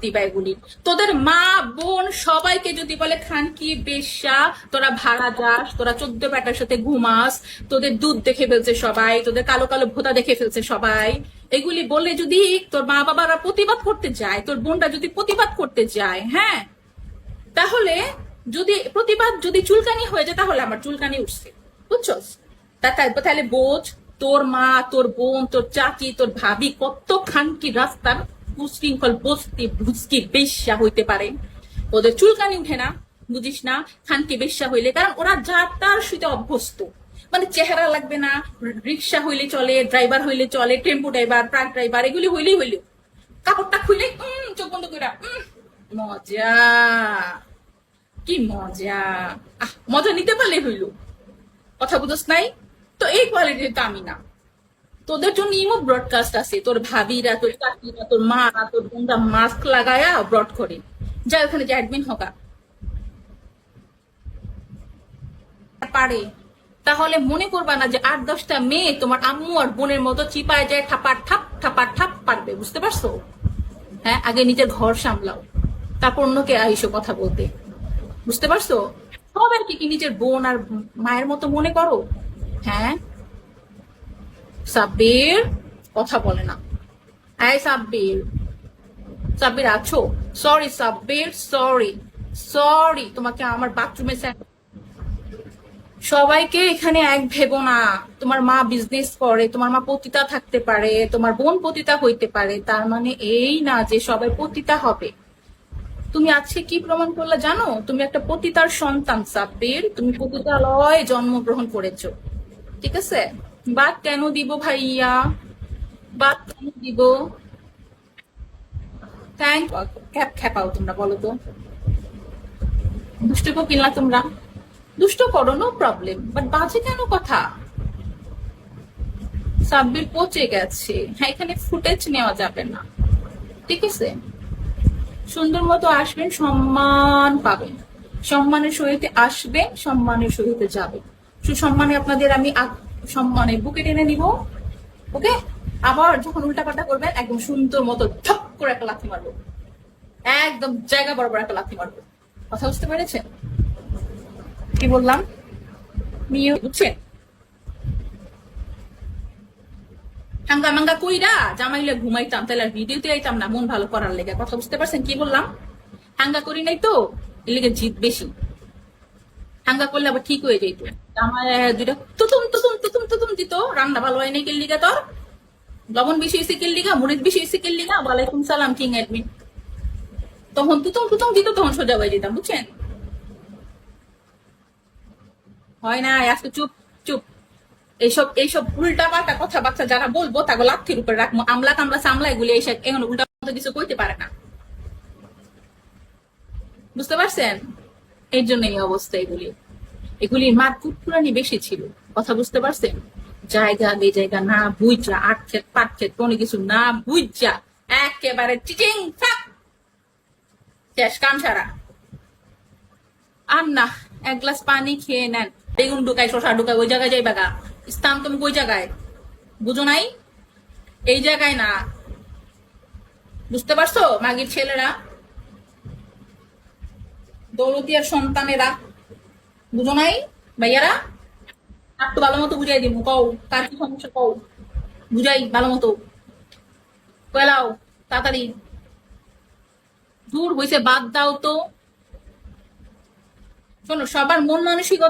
দিবা এগুলি তোদের মা, বোন সবাইকে যদি বলে, খান, কি বেশ্যা? তোরা ভাড়া যাস, তোরা চোদ্দ ব্যাটার সাথে ঘুমাস, তোদের দুধ দেখে ফেলছে সবাই, তোদের কালো কালো ভোতা দেখে ফেলছে সবাই। এগুলি বলে যদি তোর মা বাবারা প্রতিবাদ করতে যায়, তোর বোনরা যদি প্রতিবাদ করতে যায় হ্যাঁ? তাহলে যদি প্রতিবাদ যদি চুলকানি হয়ে যায়, তাহলে আমার চুলকানি উঠছে। বুঝছস? তাহলে বোঝ, তোর মা, তোর বোন, তোর চাচি, তোর ভাবি কত খানকি রাস্তার উশৃঙ্খল বস্তি ভুসকি বেশ্যা হইতে পারে। ওদের চুলকানি উঠে না বুঝিস না খানকি বেশ্যা হইলে কারণ ওরা যা তার সাথে অভ্যস্ত। মানে চেহারা লাগবে না রিক্সা হইলে চলে ড্রাইভার হইলে চলে টেম্পো ড্রাইভার ট্রাক ড্রাইভার এগুলি হইলেই হইল। কাপড়টা খুলে চোখ বন্ধ করে মজা। কি মজা। আহ, মজা নিতে পারলে হইল। কথা বুঝোস নাই? তো এই কোয়ালিটির তো আমি না। তোদের জন্য ইমো ব্রডকাস্ট আছে। তোর ভাবিরা, তোর চাকরিরা, তোর মা তোর বোনরা মাস্ক লাগায়া ব্রড করে। যা ওখানে যে অ্যাডমিন হোকা পারে। তাহলে মনে করবা না যে আট দশটা মেয়ে তোমার আম্মু আর বোনের মতো চিপায় যায় ঠাপার ঠাপ ঠাপার ঠাপ পারবে, বুঝতে পারছ? হ্যাঁ আগে নিজের ঘর সামলাও। তারপর অন্যকে আইসো কথা বলতে। বুঝতে পারছ? সব সবাইকে কি নিজের বোন আর মায়ের মতো মনে করো? হ্যাঁ? সাব্বির, কথা বলে না। এই সাব্বির সাব্বির আছো? সরি সাব্বির সরি সরি তোমাকে আমার বাথরুমে সবাইকে এখানে এক ভেবো না। তোমার মা বিজনেস করে, তোমার মা পতিতা থাকতে পারে, তোমার বোন পতিতা হইতে পারে, তার মানে এই না যে সবাই পতিতা হবে। তুমি আজকে কি প্রমাণ করলে জানো? তুমি একটা পতিতার সন্তান, সাব্বির। তুমি পতিতালয়ে জন্মগ্রহণ করেছ। ঠিক আছে? বাদ কেন দিব ভাইয়া? বাদ কেন দিব? থ্যাংক খ্যাপ খ্যাপাও তোমরা, বলো তো। দুষ্ট কিনলা তোমরা। দুষ্ট করো নো প্রবলেম বাট বাজে কেন কথা? সাব্বির পচে গেছে। হ্যাঁ এখানে ফুটেজ নেওয়া যাবে না। ঠিক আছে? সুন্দর মতো আসবেন, সম্মান পাবেন। সম্মানের সহিতে আসবেন সম্মানের সহিতে যাবেন সুসম্মানে আপনাদের আমি সম্মানে বুকে টেনে নিব, ওকে? আবার যখন উল্টাপাল্টা করবেন একদম সুন্দর মতো ঠপ করে একটা লাথি মারবো। একদম জায়গা বরাবর একটা লাথি মারবো। কথা বুঝতে পেরেছেন? কি বললাম? নিয়ে বুঝছেন? হাঙ্গা মাঙ্গা কইরা জামাইলে ঘুমাইতাম, তাহলে আর ভিডিওতে আইতাম না, মন ভালো করার লেগে। কথা বুঝতে পারছেন কি বললাম? হাঙ্গা করি নাই তো, এর লেগে জিত বেশি। হাঙ্গা করলে আবার ঠিক হয়ে যাইতো। আমার দুইটা তুতুম রান্না ভালো হয় নাই কেল লিগা তোর? লবণ বেশি হয়েছে কেল লিগা মরিচ বেশি হয়েছে কেল লিগা ওয়ালাইকুম সালাম, কিং অ্যাডমিন। তখন তুতুম তুতুম দিত, তখন সোজা হয়ে যেতাম, বুঝছেন? হয় না আজকে চুপ চুপ। এইসব এইসব উল্টা পাল্টা কথাবার্তা যারা বলব তাকে লাথির উপরে রাখব। আমলা কামলা সামলা এগুলি এইসব এখন উল্টা পাল্টা কিছু কইতে পারে না। বুঝতে পারছেন? এর জন্য এই অবস্থা এগুলি। এগুলির মার কুটকুরানি বেশি ছিল। কথা বুঝতে পারছেন? জায়গা বে জায়গা না বুঝা আট ক্ষেত পাট ক্ষেত, কোনো কিছু না বুঝা একেবারে চিচিং শেষ, কাম সারা। আর না এক গ্লাস পানি খেয়ে নেন। বেগুন ঢুকায় শশা ঢুকায়, ওই জায়গায় যাই বাগা স্থান তুমি ওই জায়গায়? বুঝো নাই? এই জায়গায় না। বুঝতে পারছ? মাগির ছেলেরা। দৌলতিয়ার সন্তানেরা। বুঝো নাই? ভাইয়ারা? একটু ভালো মতো বুঝাই দিব কও। তার কি সমস্যা, কও। বুঝাই, ভালো মতো। কয়লাও তাড়াতাড়ি। দূর হইছে বাদ দাও তো। শোনো, সবার মন মানসিকতা